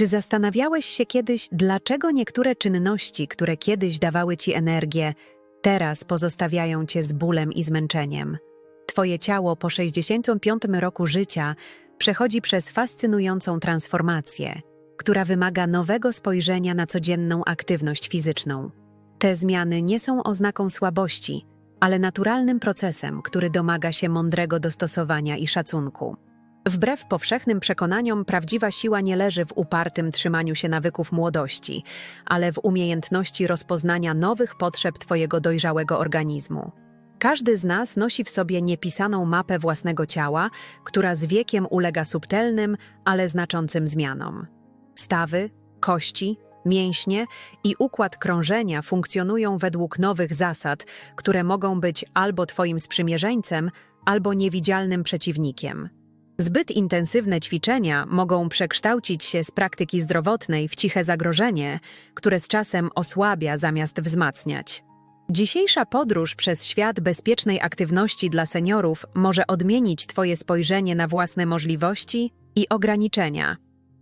Czy zastanawiałeś się kiedyś, dlaczego niektóre czynności, które kiedyś dawały ci energię, teraz pozostawiają cię z bólem i zmęczeniem? Twoje ciało po 65 roku życia przechodzi przez fascynującą transformację, która wymaga nowego spojrzenia na codzienną aktywność fizyczną. Te zmiany nie są oznaką słabości, ale naturalnym procesem, który domaga się mądrego dostosowania i szacunku. Wbrew powszechnym przekonaniom, prawdziwa siła nie leży w upartym trzymaniu się nawyków młodości, ale w umiejętności rozpoznania nowych potrzeb Twojego dojrzałego organizmu. Każdy z nas nosi w sobie niepisaną mapę własnego ciała, która z wiekiem ulega subtelnym, ale znaczącym zmianom. Stawy, kości, mięśnie i układ krążenia funkcjonują według nowych zasad, które mogą być albo Twoim sprzymierzeńcem, albo niewidzialnym przeciwnikiem. Zbyt intensywne ćwiczenia mogą przekształcić się z praktyki zdrowotnej w ciche zagrożenie, które z czasem osłabia zamiast wzmacniać. Dzisiejsza podróż przez świat bezpiecznej aktywności dla seniorów może odmienić Twoje spojrzenie na własne możliwości i ograniczenia.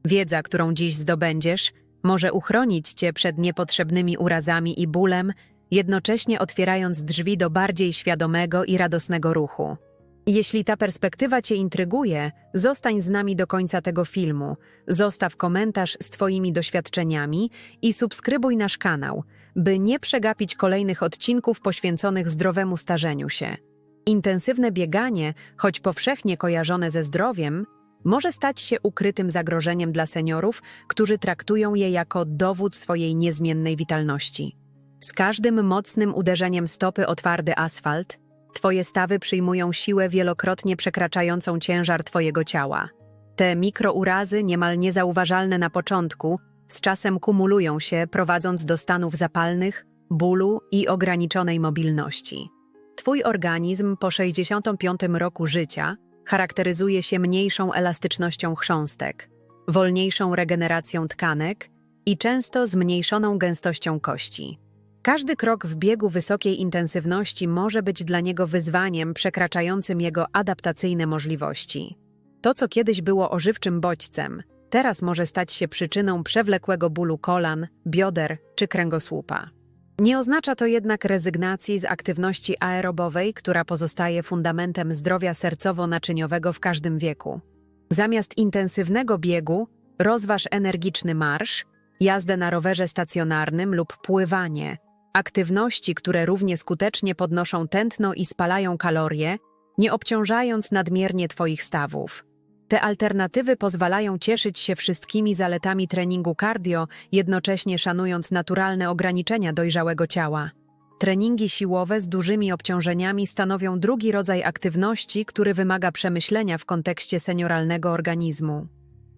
Wiedza, którą dziś zdobędziesz, może uchronić Cię przed niepotrzebnymi urazami i bólem, jednocześnie otwierając drzwi do bardziej świadomego i radosnego ruchu. Jeśli ta perspektywa Cię intryguje, zostań z nami do końca tego filmu, zostaw komentarz z Twoimi doświadczeniami i subskrybuj nasz kanał, by nie przegapić kolejnych odcinków poświęconych zdrowemu starzeniu się. Intensywne bieganie, choć powszechnie kojarzone ze zdrowiem, może stać się ukrytym zagrożeniem dla seniorów, którzy traktują je jako dowód swojej niezmiennej witalności. Z każdym mocnym uderzeniem stopy o twardy asfalt, Twoje stawy przyjmują siłę wielokrotnie przekraczającą ciężar Twojego ciała. Te mikrourazy, niemal niezauważalne na początku, z czasem kumulują się, prowadząc do stanów zapalnych, bólu i ograniczonej mobilności. Twój organizm po 65 roku życia charakteryzuje się mniejszą elastycznością chrząstek, wolniejszą regeneracją tkanek i często zmniejszoną gęstością kości. Każdy krok w biegu wysokiej intensywności może być dla niego wyzwaniem przekraczającym jego adaptacyjne możliwości. To, co kiedyś było ożywczym bodźcem, teraz może stać się przyczyną przewlekłego bólu kolan, bioder czy kręgosłupa. Nie oznacza to jednak rezygnacji z aktywności aerobowej, która pozostaje fundamentem zdrowia sercowo-naczyniowego w każdym wieku. Zamiast intensywnego biegu, rozważ energiczny marsz, jazdę na rowerze stacjonarnym lub pływanie, aktywności, które równie skutecznie podnoszą tętno i spalają kalorie, nie obciążając nadmiernie Twoich stawów. Te alternatywy pozwalają cieszyć się wszystkimi zaletami treningu cardio, jednocześnie szanując naturalne ograniczenia dojrzałego ciała. Treningi siłowe z dużymi obciążeniami stanowią drugi rodzaj aktywności, który wymaga przemyślenia w kontekście senioralnego organizmu.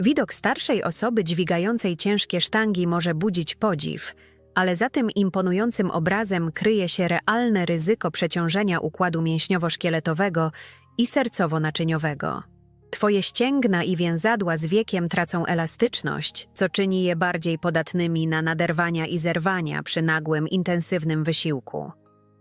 Widok starszej osoby dźwigającej ciężkie sztangi może budzić podziw, ale za tym imponującym obrazem kryje się realne ryzyko przeciążenia układu mięśniowo-szkieletowego i sercowo-naczyniowego. Twoje ścięgna i więzadła z wiekiem tracą elastyczność, co czyni je bardziej podatnymi na naderwania i zerwania przy nagłym, intensywnym wysiłku.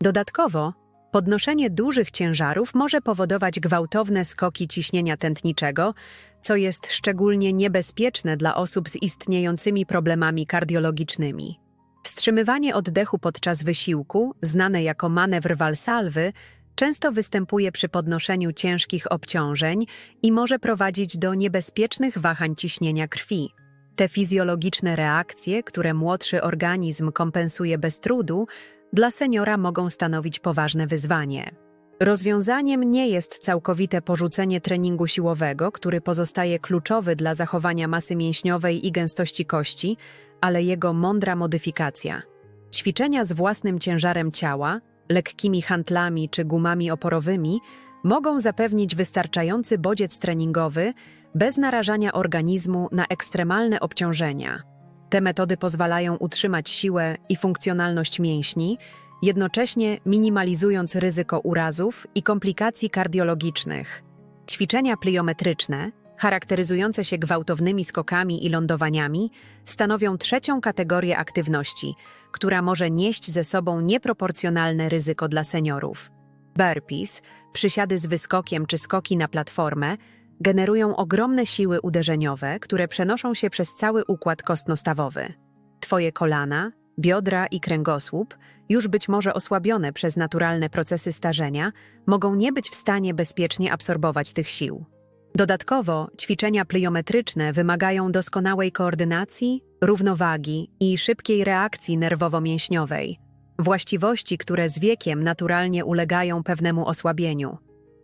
Dodatkowo, podnoszenie dużych ciężarów może powodować gwałtowne skoki ciśnienia tętniczego, co jest szczególnie niebezpieczne dla osób z istniejącymi problemami kardiologicznymi. Wstrzymywanie oddechu podczas wysiłku, znane jako manewr walsalwy, często występuje przy podnoszeniu ciężkich obciążeń i może prowadzić do niebezpiecznych wahań ciśnienia krwi. Te fizjologiczne reakcje, które młodszy organizm kompensuje bez trudu, dla seniora mogą stanowić poważne wyzwanie. Rozwiązaniem nie jest całkowite porzucenie treningu siłowego, który pozostaje kluczowy dla zachowania masy mięśniowej i gęstości kości, ale jego mądra modyfikacja. Ćwiczenia z własnym ciężarem ciała, lekkimi handlami czy gumami oporowymi mogą zapewnić wystarczający bodziec treningowy bez narażania organizmu na ekstremalne obciążenia. Te metody pozwalają utrzymać siłę i funkcjonalność mięśni, jednocześnie minimalizując ryzyko urazów i komplikacji kardiologicznych. Ćwiczenia pliometryczne, charakteryzujące się gwałtownymi skokami i lądowaniami, stanowią trzecią kategorię aktywności, która może nieść ze sobą nieproporcjonalne ryzyko dla seniorów. Burpees, przysiady z wyskokiem czy skoki na platformę, generują ogromne siły uderzeniowe, które przenoszą się przez cały układ kostnostawowy. Twoje kolana, biodra i kręgosłup, już być może osłabione przez naturalne procesy starzenia, mogą nie być w stanie bezpiecznie absorbować tych sił. Dodatkowo ćwiczenia pliometryczne wymagają doskonałej koordynacji, równowagi i szybkiej reakcji nerwowo-mięśniowej, właściwości, które z wiekiem naturalnie ulegają pewnemu osłabieniu.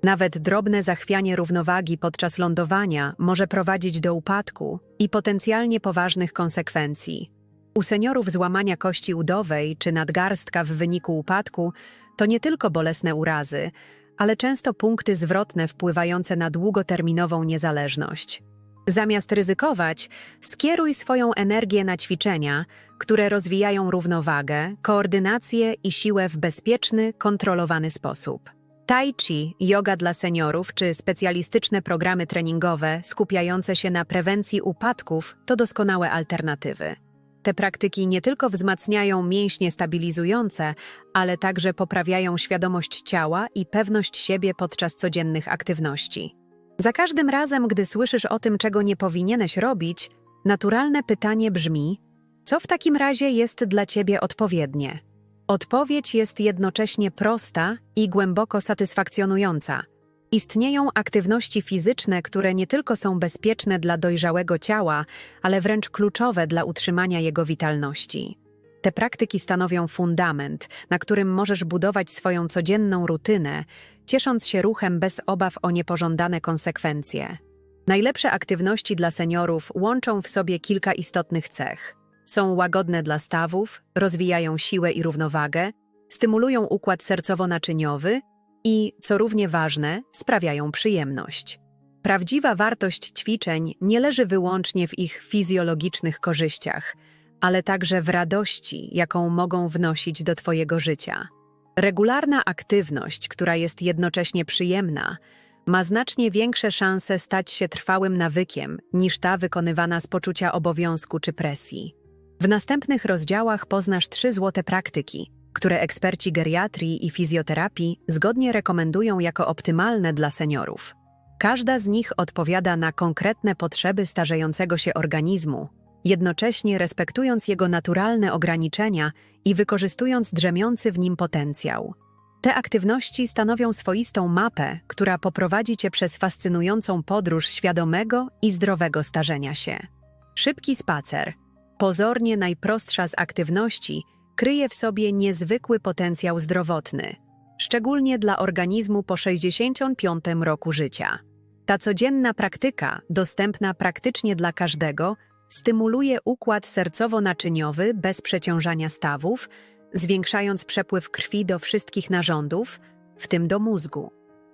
Nawet drobne zachwianie równowagi podczas lądowania może prowadzić do upadku i potencjalnie poważnych konsekwencji. U seniorów złamania kości udowej czy nadgarstka w wyniku upadku to nie tylko bolesne urazy, ale często punkty zwrotne wpływające na długoterminową niezależność. Zamiast ryzykować, skieruj swoją energię na ćwiczenia, które rozwijają równowagę, koordynację i siłę w bezpieczny, kontrolowany sposób. Tai chi, yoga dla seniorów czy specjalistyczne programy treningowe skupiające się na prewencji upadków to doskonałe alternatywy. Te praktyki nie tylko wzmacniają mięśnie stabilizujące, ale także poprawiają świadomość ciała i pewność siebie podczas codziennych aktywności. Za każdym razem, gdy słyszysz o tym, czego nie powinieneś robić, naturalne pytanie brzmi: co w takim razie jest dla ciebie odpowiednie? Odpowiedź jest jednocześnie prosta i głęboko satysfakcjonująca. Istnieją aktywności fizyczne, które nie tylko są bezpieczne dla dojrzałego ciała, ale wręcz kluczowe dla utrzymania jego witalności. Te praktyki stanowią fundament, na którym możesz budować swoją codzienną rutynę, ciesząc się ruchem bez obaw o niepożądane konsekwencje. Najlepsze aktywności dla seniorów łączą w sobie kilka istotnych cech. Są łagodne dla stawów, rozwijają siłę i równowagę, stymulują układ sercowo-naczyniowy i, co równie ważne, sprawiają przyjemność. Prawdziwa wartość ćwiczeń nie leży wyłącznie w ich fizjologicznych korzyściach, ale także w radości, jaką mogą wnosić do Twojego życia. Regularna aktywność, która jest jednocześnie przyjemna, ma znacznie większe szanse stać się trwałym nawykiem niż ta wykonywana z poczucia obowiązku czy presji. W następnych rozdziałach poznasz trzy złote praktyki, które eksperci geriatrii i fizjoterapii zgodnie rekomendują jako optymalne dla seniorów. Każda z nich odpowiada na konkretne potrzeby starzejącego się organizmu, jednocześnie respektując jego naturalne ograniczenia i wykorzystując drzemiący w nim potencjał. Te aktywności stanowią swoistą mapę, która poprowadzi cię przez fascynującą podróż świadomego i zdrowego starzenia się. Szybki spacer, pozornie najprostsza z aktywności, kryje w sobie niezwykły potencjał zdrowotny, szczególnie dla organizmu po 65 roku życia. Ta codzienna praktyka, dostępna praktycznie dla każdego, stymuluje układ sercowo-naczyniowy bez przeciążania stawów, zwiększając przepływ krwi do wszystkich narządów, w tym do mózgu.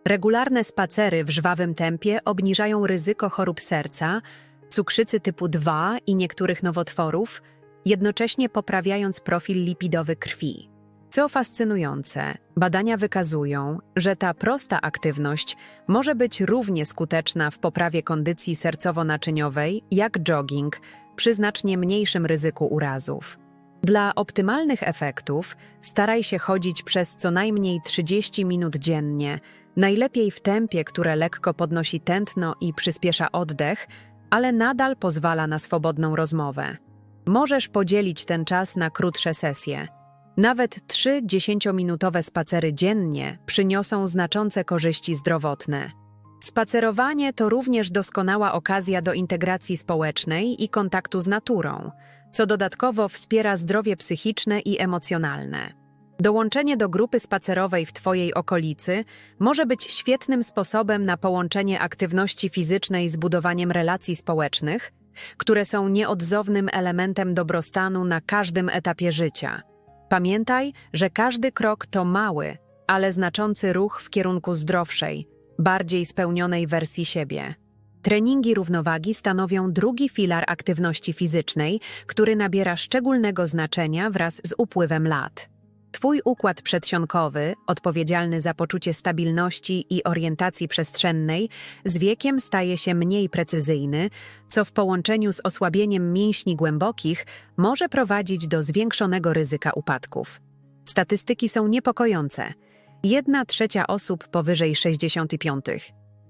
Regularne spacery w żwawym tempie obniżają ryzyko chorób serca, cukrzycy typu 2 i niektórych nowotworów, jednocześnie poprawiając profil lipidowy krwi. Co fascynujące, badania wykazują, że ta prosta aktywność może być równie skuteczna w poprawie kondycji sercowo-naczyniowej jak jogging przy znacznie mniejszym ryzyku urazów. Dla optymalnych efektów staraj się chodzić przez co najmniej 30 minut dziennie, najlepiej w tempie, które lekko podnosi tętno i przyspiesza oddech, ale nadal pozwala na swobodną rozmowę. Możesz podzielić ten czas na krótsze sesje. Nawet trzy dziesięciominutowe spacery dziennie przyniosą znaczące korzyści zdrowotne. Spacerowanie to również doskonała okazja do integracji społecznej i kontaktu z naturą, co dodatkowo wspiera zdrowie psychiczne i emocjonalne. Dołączenie do grupy spacerowej w Twojej okolicy może być świetnym sposobem na połączenie aktywności fizycznej z budowaniem relacji społecznych, które są nieodzownym elementem dobrostanu na każdym etapie życia. Pamiętaj, że każdy krok to mały, ale znaczący ruch w kierunku zdrowszej, bardziej spełnionej wersji siebie. Treningi równowagi stanowią drugi filar aktywności fizycznej, który nabiera szczególnego znaczenia wraz z upływem lat. Twój układ przedsionkowy, odpowiedzialny za poczucie stabilności i orientacji przestrzennej, z wiekiem staje się mniej precyzyjny, co w połączeniu z osłabieniem mięśni głębokich może prowadzić do zwiększonego ryzyka upadków. Statystyki są niepokojące. Jedna trzecia osób powyżej 65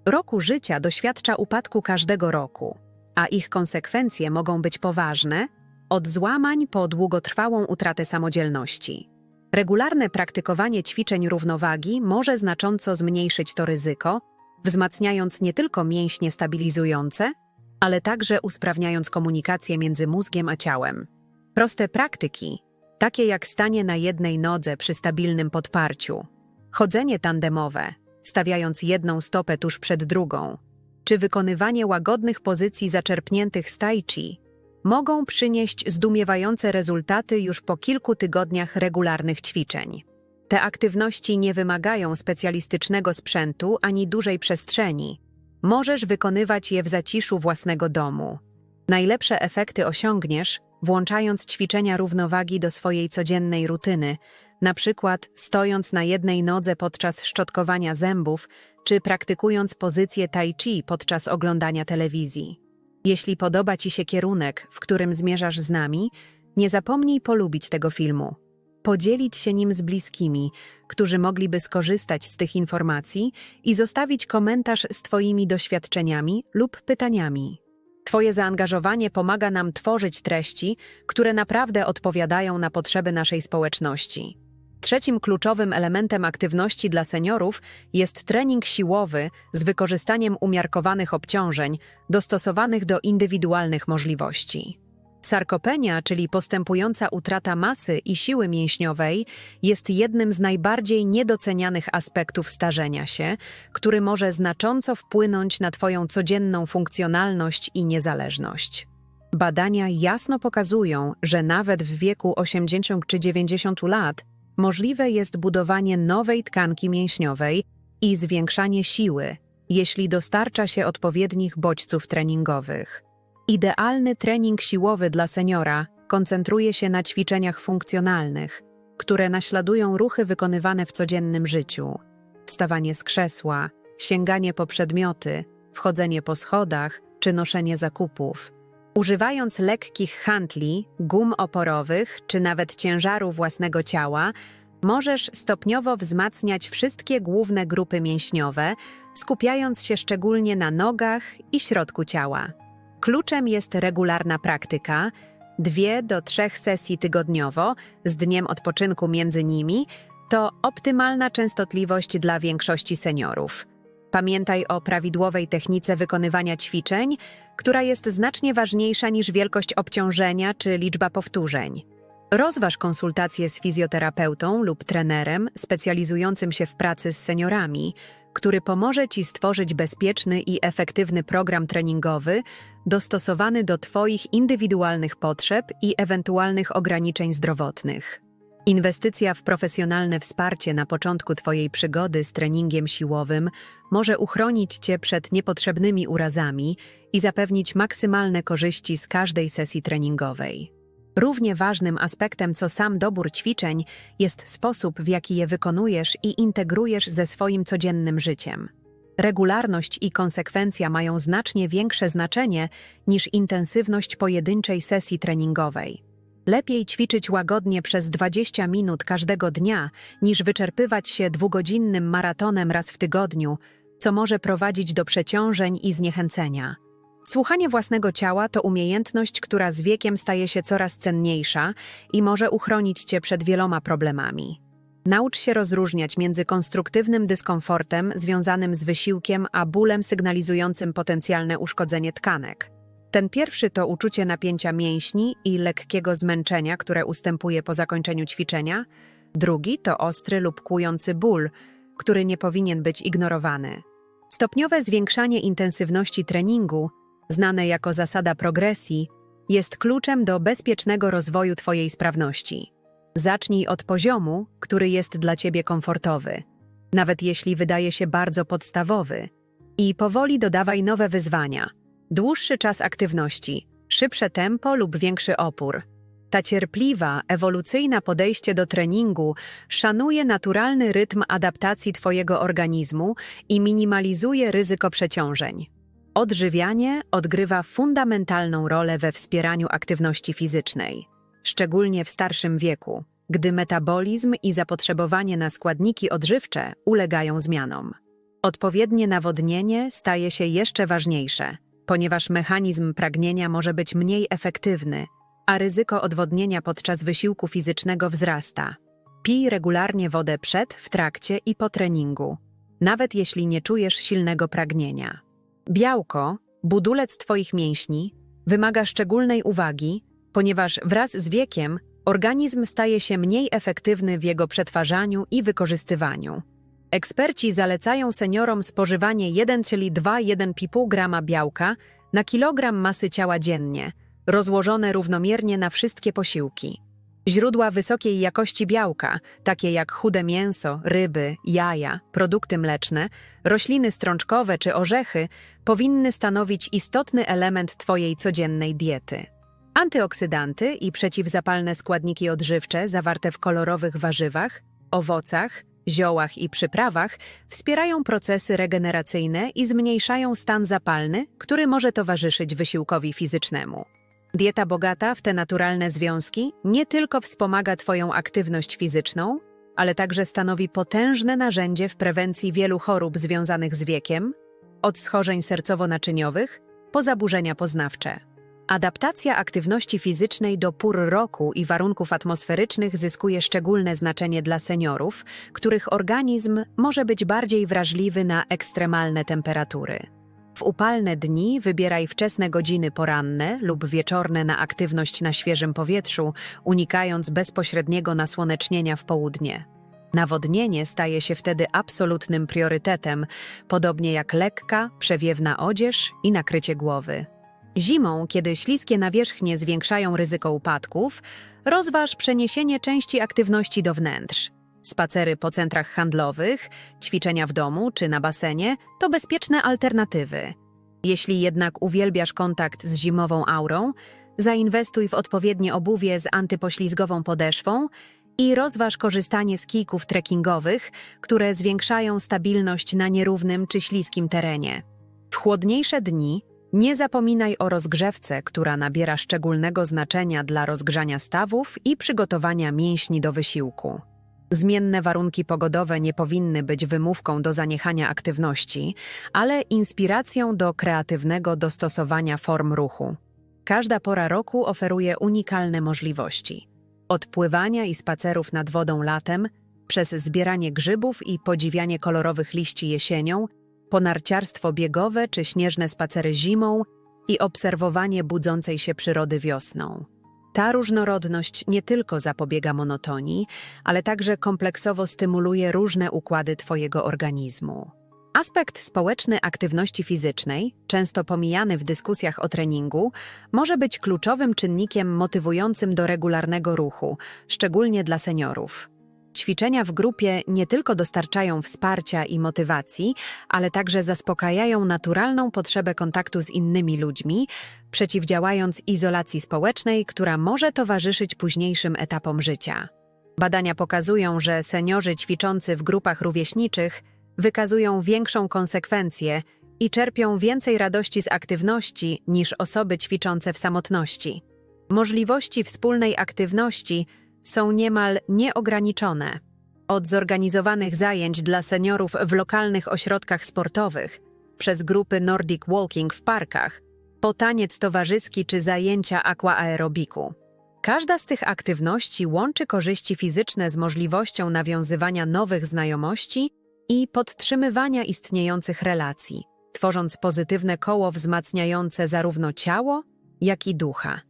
roku życia doświadcza upadku każdego roku, a ich konsekwencje mogą być poważne, od złamań po długotrwałą utratę samodzielności. Regularne praktykowanie ćwiczeń równowagi może znacząco zmniejszyć to ryzyko, wzmacniając nie tylko mięśnie stabilizujące, ale także usprawniając komunikację między mózgiem a ciałem. Proste praktyki, takie jak stanie na jednej nodze przy stabilnym podparciu, chodzenie tandemowe, stawiając jedną stopę tuż przed drugą, czy wykonywanie łagodnych pozycji zaczerpniętych z tai chi, mogą przynieść zdumiewające rezultaty już po kilku tygodniach regularnych ćwiczeń. Te aktywności nie wymagają specjalistycznego sprzętu ani dużej przestrzeni. Możesz wykonywać je w zaciszu własnego domu. Najlepsze efekty osiągniesz, włączając ćwiczenia równowagi do swojej codziennej rutyny, na przykład stojąc na jednej nodze podczas szczotkowania zębów, czy praktykując pozycję tai chi podczas oglądania telewizji. Jeśli podoba Ci się kierunek, w którym zmierzasz z nami, nie zapomnij polubić tego filmu, podzielić się nim z bliskimi, którzy mogliby skorzystać z tych informacji i zostawić komentarz z Twoimi doświadczeniami lub pytaniami. Twoje zaangażowanie pomaga nam tworzyć treści, które naprawdę odpowiadają na potrzeby naszej społeczności. Trzecim kluczowym elementem aktywności dla seniorów jest trening siłowy z wykorzystaniem umiarkowanych obciążeń, dostosowanych do indywidualnych możliwości. Sarkopenia, czyli postępująca utrata masy i siły mięśniowej, jest jednym z najbardziej niedocenianych aspektów starzenia się, który może znacząco wpłynąć na Twoją codzienną funkcjonalność i niezależność. Badania jasno pokazują, że nawet w wieku 80 czy 90 lat możliwe jest budowanie nowej tkanki mięśniowej i zwiększanie siły, jeśli dostarcza się odpowiednich bodźców treningowych. Idealny trening siłowy dla seniora koncentruje się na ćwiczeniach funkcjonalnych, które naśladują ruchy wykonywane w codziennym życiu. Wstawanie z krzesła, sięganie po przedmioty, wchodzenie po schodach czy noszenie zakupów. Używając lekkich handli, gum oporowych czy nawet ciężaru własnego ciała, możesz stopniowo wzmacniać wszystkie główne grupy mięśniowe, skupiając się szczególnie na nogach i środku ciała. Kluczem jest regularna praktyka, dwie do trzech sesji tygodniowo, z dniem odpoczynku między nimi, to optymalna częstotliwość dla większości seniorów. Pamiętaj o prawidłowej technice wykonywania ćwiczeń, która jest znacznie ważniejsza niż wielkość obciążenia czy liczba powtórzeń. Rozważ konsultację z fizjoterapeutą lub trenerem specjalizującym się w pracy z seniorami, który pomoże Ci stworzyć bezpieczny i efektywny program treningowy dostosowany do Twoich indywidualnych potrzeb i ewentualnych ograniczeń zdrowotnych. Inwestycja w profesjonalne wsparcie na początku Twojej przygody z treningiem siłowym może uchronić Cię przed niepotrzebnymi urazami i zapewnić maksymalne korzyści z każdej sesji treningowej. Równie ważnym aspektem co sam dobór ćwiczeń jest sposób, w jaki je wykonujesz i integrujesz ze swoim codziennym życiem. Regularność i konsekwencja mają znacznie większe znaczenie niż intensywność pojedynczej sesji treningowej. Lepiej ćwiczyć łagodnie przez 20 minut każdego dnia, niż wyczerpywać się dwugodzinnym maratonem raz w tygodniu, co może prowadzić do przeciążeń i zniechęcenia. Słuchanie własnego ciała to umiejętność, która z wiekiem staje się coraz cenniejsza i może uchronić cię przed wieloma problemami. Naucz się rozróżniać między konstruktywnym dyskomfortem związanym z wysiłkiem, a bólem sygnalizującym potencjalne uszkodzenie tkanek. Ten pierwszy to uczucie napięcia mięśni i lekkiego zmęczenia, które ustępuje po zakończeniu ćwiczenia. Drugi to ostry lub kłujący ból, który nie powinien być ignorowany. Stopniowe zwiększanie intensywności treningu znane jako zasada progresji, jest kluczem do bezpiecznego rozwoju Twojej sprawności. Zacznij od poziomu, który jest dla Ciebie komfortowy, nawet jeśli wydaje się bardzo podstawowy, i powoli dodawaj nowe wyzwania. Dłuższy czas aktywności, szybsze tempo lub większy opór. Ta cierpliwa, ewolucyjna podejście do treningu szanuje naturalny rytm adaptacji Twojego organizmu i minimalizuje ryzyko przeciążeń. Odżywianie odgrywa fundamentalną rolę we wspieraniu aktywności fizycznej, szczególnie w starszym wieku, gdy metabolizm i zapotrzebowanie na składniki odżywcze ulegają zmianom. Odpowiednie nawodnienie staje się jeszcze ważniejsze, ponieważ mechanizm pragnienia może być mniej efektywny, a ryzyko odwodnienia podczas wysiłku fizycznego wzrasta. Pij regularnie wodę przed, w trakcie i po treningu, nawet jeśli nie czujesz silnego pragnienia. Białko, budulec Twoich mięśni, wymaga szczególnej uwagi, ponieważ wraz z wiekiem organizm staje się mniej efektywny w jego przetwarzaniu i wykorzystywaniu. Eksperci zalecają seniorom spożywanie 1, czyli 2,1,5 grama białka na kilogram masy ciała dziennie, rozłożone równomiernie na wszystkie posiłki. Źródła wysokiej jakości białka, takie jak chude mięso, ryby, jaja, produkty mleczne, rośliny strączkowe czy orzechy, powinny stanowić istotny element Twojej codziennej diety. Antyoksydanty i przeciwzapalne składniki odżywcze zawarte w kolorowych warzywach, owocach, ziołach i przyprawach wspierają procesy regeneracyjne i zmniejszają stan zapalny, który może towarzyszyć wysiłkowi fizycznemu. Dieta bogata w te naturalne związki nie tylko wspomaga Twoją aktywność fizyczną, ale także stanowi potężne narzędzie w prewencji wielu chorób związanych z wiekiem, od schorzeń sercowo-naczyniowych po zaburzenia poznawcze. Adaptacja aktywności fizycznej do pór roku i warunków atmosferycznych zyskuje szczególne znaczenie dla seniorów, których organizm może być bardziej wrażliwy na ekstremalne temperatury. W upalne dni wybieraj wczesne godziny poranne lub wieczorne na aktywność na świeżym powietrzu, unikając bezpośredniego nasłonecznienia w południe. Nawodnienie staje się wtedy absolutnym priorytetem, podobnie jak lekka, przewiewna odzież i nakrycie głowy. Zimą, kiedy śliskie nawierzchnie zwiększają ryzyko upadków, rozważ przeniesienie części aktywności do wnętrz. Spacery po centrach handlowych, ćwiczenia w domu czy na basenie to bezpieczne alternatywy. Jeśli jednak uwielbiasz kontakt z zimową aurą, zainwestuj w odpowiednie obuwie z antypoślizgową podeszwą i rozważ korzystanie z kijków trekkingowych, które zwiększają stabilność na nierównym czy śliskim terenie. W chłodniejsze dni nie zapominaj o rozgrzewce, która nabiera szczególnego znaczenia dla rozgrzania stawów i przygotowania mięśni do wysiłku. Zmienne warunki pogodowe nie powinny być wymówką do zaniechania aktywności, ale inspiracją do kreatywnego dostosowania form ruchu. Każda pora roku oferuje unikalne możliwości. Od pływania i spacerów nad wodą latem, przez zbieranie grzybów i podziwianie kolorowych liści jesienią, po narciarstwo biegowe czy śnieżne spacery zimą i obserwowanie budzącej się przyrody wiosną. Ta różnorodność nie tylko zapobiega monotonii, ale także kompleksowo stymuluje różne układy Twojego organizmu. Aspekt społeczny aktywności fizycznej, często pomijany w dyskusjach o treningu, może być kluczowym czynnikiem motywującym do regularnego ruchu, szczególnie dla seniorów. Ćwiczenia w grupie nie tylko dostarczają wsparcia i motywacji, ale także zaspokajają naturalną potrzebę kontaktu z innymi ludźmi, przeciwdziałając izolacji społecznej, która może towarzyszyć późniejszym etapom życia. Badania pokazują, że seniorzy ćwiczący w grupach rówieśniczych wykazują większą konsekwencję i czerpią więcej radości z aktywności niż osoby ćwiczące w samotności. Możliwości wspólnej aktywności są niemal nieograniczone. Od zorganizowanych zajęć dla seniorów w lokalnych ośrodkach sportowych, przez grupy Nordic Walking w parkach, po taniec towarzyski czy zajęcia aquaerobiku. Każda z tych aktywności łączy korzyści fizyczne z możliwością nawiązywania nowych znajomości i podtrzymywania istniejących relacji, tworząc pozytywne koło wzmacniające zarówno ciało, jak i ducha.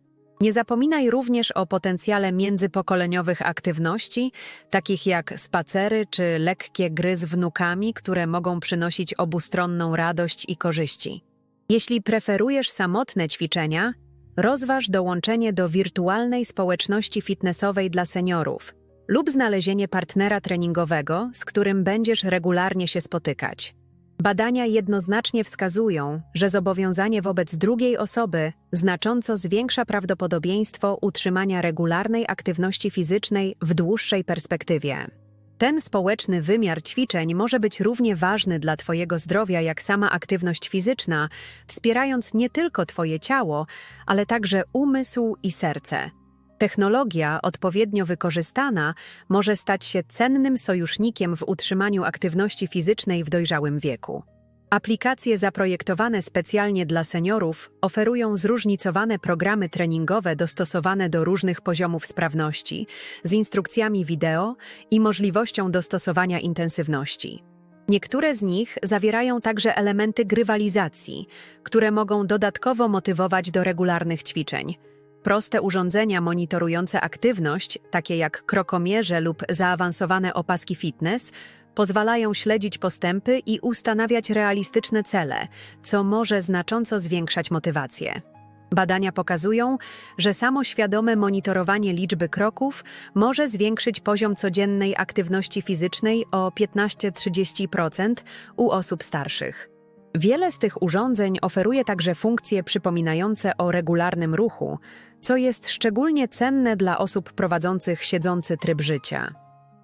Nie zapominaj również o potencjale międzypokoleniowych aktywności, takich jak spacery czy lekkie gry z wnukami, które mogą przynosić obustronną radość i korzyści. Jeśli preferujesz samotne ćwiczenia, rozważ dołączenie do wirtualnej społeczności fitnessowej dla seniorów lub znalezienie partnera treningowego, z którym będziesz regularnie się spotykać. Badania jednoznacznie wskazują, że zobowiązanie wobec drugiej osoby znacząco zwiększa prawdopodobieństwo utrzymania regularnej aktywności fizycznej w dłuższej perspektywie. Ten społeczny wymiar ćwiczeń może być równie ważny dla Twojego zdrowia jak sama aktywność fizyczna, wspierając nie tylko Twoje ciało, ale także umysł i serce. Technologia, odpowiednio wykorzystana, może stać się cennym sojusznikiem w utrzymaniu aktywności fizycznej w dojrzałym wieku. Aplikacje zaprojektowane specjalnie dla seniorów oferują zróżnicowane programy treningowe dostosowane do różnych poziomów sprawności, z instrukcjami wideo i możliwością dostosowania intensywności. Niektóre z nich zawierają także elementy grywalizacji, które mogą dodatkowo motywować do regularnych ćwiczeń. Proste urządzenia monitorujące aktywność, takie jak krokomierze lub zaawansowane opaski fitness, pozwalają śledzić postępy i ustanawiać realistyczne cele, co może znacząco zwiększać motywację. Badania pokazują, że samo świadome monitorowanie liczby kroków może zwiększyć poziom codziennej aktywności fizycznej o 15-30% u osób starszych. Wiele z tych urządzeń oferuje także funkcje przypominające o regularnym ruchu, co jest szczególnie cenne dla osób prowadzących siedzący tryb życia.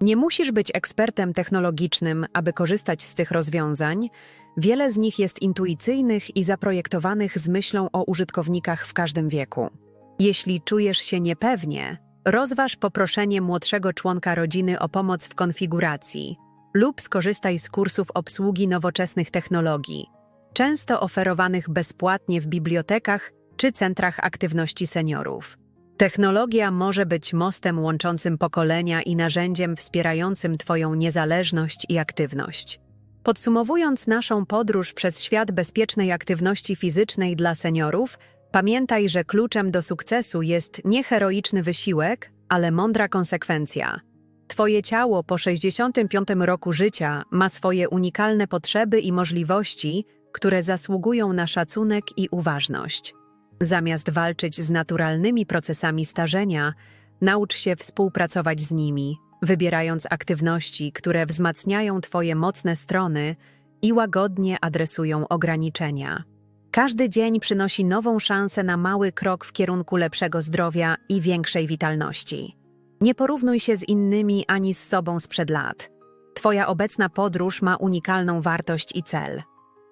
Nie musisz być ekspertem technologicznym, aby korzystać z tych rozwiązań. Wiele z nich jest intuicyjnych i zaprojektowanych z myślą o użytkownikach w każdym wieku. Jeśli czujesz się niepewnie, rozważ poproszenie młodszego członka rodziny o pomoc w konfiguracji lub skorzystaj z kursów obsługi nowoczesnych technologii, często oferowanych bezpłatnie w bibliotekach czy centrach aktywności seniorów. Technologia może być mostem łączącym pokolenia i narzędziem wspierającym Twoją niezależność i aktywność. Podsumowując naszą podróż przez świat bezpiecznej aktywności fizycznej dla seniorów, pamiętaj, że kluczem do sukcesu jest nie heroiczny wysiłek, ale mądra konsekwencja. Twoje ciało po 65 roku życia ma swoje unikalne potrzeby i możliwości, które zasługują na szacunek i uważność. Zamiast walczyć z naturalnymi procesami starzenia, naucz się współpracować z nimi, wybierając aktywności, które wzmacniają Twoje mocne strony i łagodnie adresują ograniczenia. Każdy dzień przynosi nową szansę na mały krok w kierunku lepszego zdrowia i większej witalności. Nie porównuj się z innymi ani z sobą sprzed lat. Twoja obecna podróż ma unikalną wartość i cel.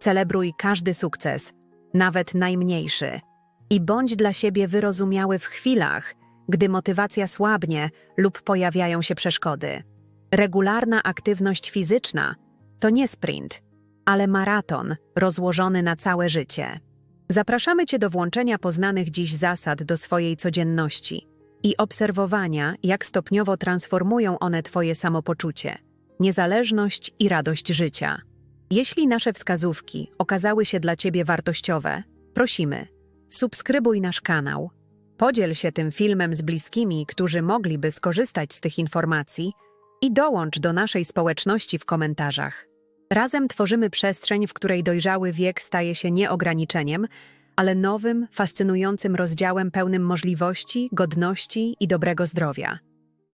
Celebruj każdy sukces, nawet najmniejszy. I bądź dla siebie wyrozumiały w chwilach, gdy motywacja słabnie lub pojawiają się przeszkody. Regularna aktywność fizyczna to nie sprint, ale maraton rozłożony na całe życie. Zapraszamy Cię do włączenia poznanych dziś zasad do swojej codzienności i obserwowania, jak stopniowo transformują one Twoje samopoczucie, niezależność i radość życia. Jeśli nasze wskazówki okazały się dla Ciebie wartościowe, prosimy, subskrybuj nasz kanał, podziel się tym filmem z bliskimi, którzy mogliby skorzystać z tych informacji i dołącz do naszej społeczności w komentarzach. Razem tworzymy przestrzeń, w której dojrzały wiek staje się nie ograniczeniem, ale nowym, fascynującym rozdziałem pełnym możliwości, godności i dobrego zdrowia.